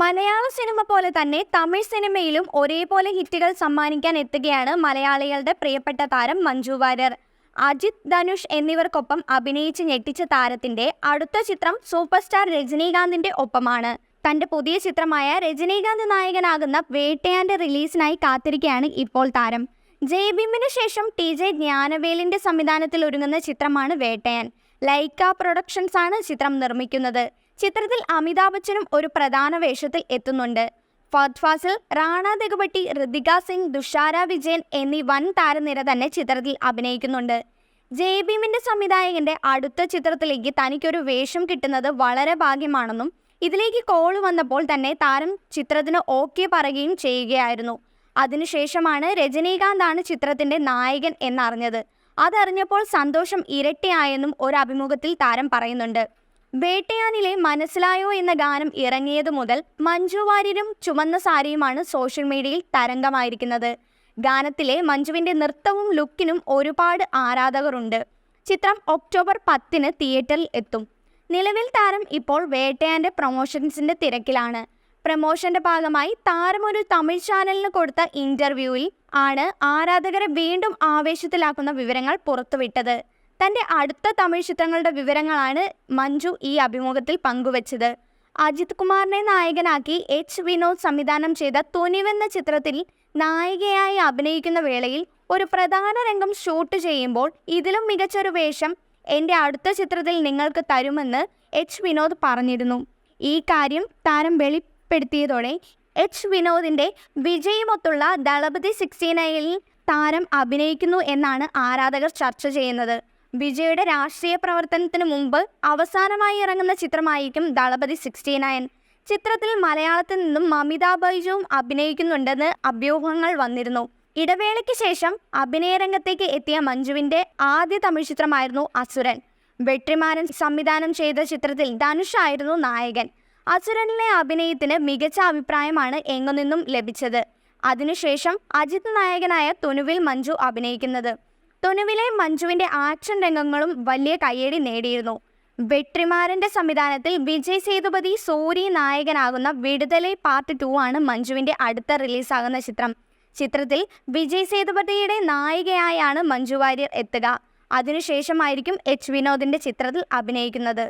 മലയാള cinema പോലെ തന്നെ തമിഴ് സിനിമയിലും ഒരേപോലെ ഹിറ്റുകൾ സമ്മാനിക്കാൻ എത്തുകയാണ് മലയാളികളുടെ പ്രിയപ്പെട്ട താരം മഞ്ജു വാര്യർ. അജിത് ധനുഷ് എന്നിവർക്കൊപ്പം അഭിനയിച്ച് ഞെട്ടിച്ച താരത്തിന്റെ അടുത്ത ചിത്രം സൂപ്പർ സ്റ്റാർ രജനീകാന്തിന്റെ ഒപ്പമാണ്. തന്റെ പുതിയ ചിത്രമായ രജനീകാന്ത് നായകനാകുന്ന വേട്ടയാന്റെ റിലീസിനായി കാത്തിരിക്കുകയാണ് ഇപ്പോൾ താരം. ജയഭീമിന് ശേഷം ടി ജെ ജ്ഞാനവേലിന്റെ സംവിധാനത്തിൽ ഒരുങ്ങുന്ന ചിത്രമാണ് വേട്ടയാൻ. ലൈക്ക പ്രൊഡക്ഷൻസ് ആണ് ചിത്രം നിർമ്മിക്കുന്നത്. ചിത്രത്തിൽ അമിതാഭ് ബച്ചനും ഒരു പ്രധാന വേഷത്തിൽ എത്തുന്നുണ്ട്. ഫഹദ് ഫാസിൽ റാണ ദഗുപട്ടി ഋതിക സിംഗ് ദുഷാര വിജയൻ എന്നീ വൻ താരനിര തന്നെ ചിത്രത്തിൽ അഭിനയിക്കുന്നുണ്ട്. ജയഭീമിന്റെ സംവിധായകന്റെ അടുത്ത ചിത്രത്തിലേക്ക് തനിക്കൊരു വേഷം കിട്ടുന്നത് വളരെ ഭാഗ്യമാണെന്നും ഇതിലേക്ക് കോൾ വന്നപ്പോൾ തന്നെ താരം ചിത്രത്തിന് ഓക്കെ പറയുകയും ചെയ്യുകയായിരുന്നു. അതിനുശേഷമാണ് രജനീകാന്താണ് ചിത്രത്തിന്റെ നായകൻ എന്നറിഞ്ഞത്. അതറിഞ്ഞപ്പോൾ സന്തോഷം ഇരട്ടിയായെന്നും ഒരു അഭിമുഖത്തിൽ താരം പറയുന്നുണ്ട്. വേട്ടയാനിലെ മനസ്സിലായോ എന്ന ഗാനം ഇറങ്ങിയതു മുതൽ മഞ്ജു വാര്യരും ചുമന്ന സാരിയുമാണ് സോഷ്യൽ മീഡിയയിൽ തരംഗമായിരിക്കുന്നത്. ഗാനത്തിലെ മഞ്ജുവിന്റെ നൃത്തവും ലുക്കിനും ഒരുപാട് ആരാധകരുണ്ട്. ചിത്രം ഒക്ടോബർ പത്തിന് തിയേറ്ററിൽ എത്തും. നിലവിൽ താരം ഇപ്പോൾ വേട്ടയാന്റെ പ്രൊമോഷൻസിന്റെ തിരക്കിലാണ്. പ്രമോഷന്റെ ഭാഗമായി താരം ഒരു തമിഴ് ചാനലിന് കൊടുത്ത ഇന്റർവ്യൂവിൽ ആണ് ആരാധകരെ വീണ്ടും ആവേശത്തിലാക്കുന്ന വിവരങ്ങൾ പുറത്തുവിട്ടത്. തന്റെ അടുത്ത തമിഴ് ചിത്രങ്ങളുടെ വിവരങ്ങളാണ് മഞ്ജു ഈ അഭിമുഖത്തിൽ പങ്കുവച്ചത്. അജിത് കുമാറിനെ നായകനാക്കി എച്ച് വിനോദ് സംവിധാനം ചെയ്ത തുനിവെന്ന ചിത്രത്തിൽ നായികയായി അഭിനയിക്കുന്ന വേളയിൽ ഒരു പ്രധാന രംഗം ഷൂട്ട് ചെയ്യുമ്പോൾ ഇതിലും മികച്ചൊരു വേഷം എന്റെ അടുത്ത ചിത്രത്തിൽ നിങ്ങൾക്ക് തരുമെന്ന് എച്ച് വിനോദ് പറഞ്ഞിരുന്നു. ഈ കാര്യം താരം വെളിപ്പെടുത്തിയതോടെ എച്ച് വിനോദിന്റെ വിജയമൊത്തുള്ള ദളപതി സിക്സ്റ്റി നയനിൽ താരം അഭിനയിക്കുന്നു എന്നാണ് ആരാധകർ ചർച്ച ചെയ്യുന്നത്. വിജയുടെ രാഷ്ട്രീയ പ്രവർത്തനത്തിന് മുമ്പ് അവസാനമായി ഇറങ്ങുന്ന ചിത്രമായിരിക്കും ദളപതി സിക്സ്റ്റി നയൻ ചിത്രത്തിൽ മലയാളത്തിൽ നിന്നും മമിതാ ബൈജുവും അഭിനയിക്കുന്നുണ്ടെന്ന് അഭ്യൂഹങ്ങൾ വന്നിരുന്നു. ഇടവേളയ്ക്ക് ശേഷം അഭിനയരംഗത്തേക്ക് എത്തിയ മഞ്ജുവിന്റെ ആദ്യ തമിഴ് ചിത്രമായിരുന്നു അസുരൻ. വെട്രിമാരൻ സംവിധാനം ചെയ്ത ചിത്രത്തിൽ ധനുഷ് ആയിരുന്നു നായകൻ. അസുരനിലെ അഭിനയത്തിന് മികച്ച അഭിപ്രായമാണ് എങ്ങു നിന്നും ലഭിച്ചത്. അതിനുശേഷം അജിത് നായകനായ തുനുവിൽ മഞ്ജു അഭിനയിക്കുന്നത്. തുനുവിലെ മഞ്ജുവിന്റെ ആക്ഷൻ രംഗങ്ങളും വലിയ കയ്യടി നേടിയിരുന്നു. വെട്രിമാരന്റെ സംവിധാനത്തിൽ വിജയ് സേതുപതി സൂരി നായകനാകുന്ന വിടുതലൈ പാർട്ട് ടു ആണ് മഞ്ജുവിന്റെ അടുത്ത റിലീസാകുന്ന ചിത്രം. ചിത്രത്തിൽ വിജയ് സേതുപതിയുടെ നായികയായാണ് മഞ്ജു വാര്യർ എത്തുക. അതിനുശേഷമായിരിക്കും എച്ച് വിനോദിന്റെ ചിത്രത്തിൽ അഭിനയിക്കുന്നത്.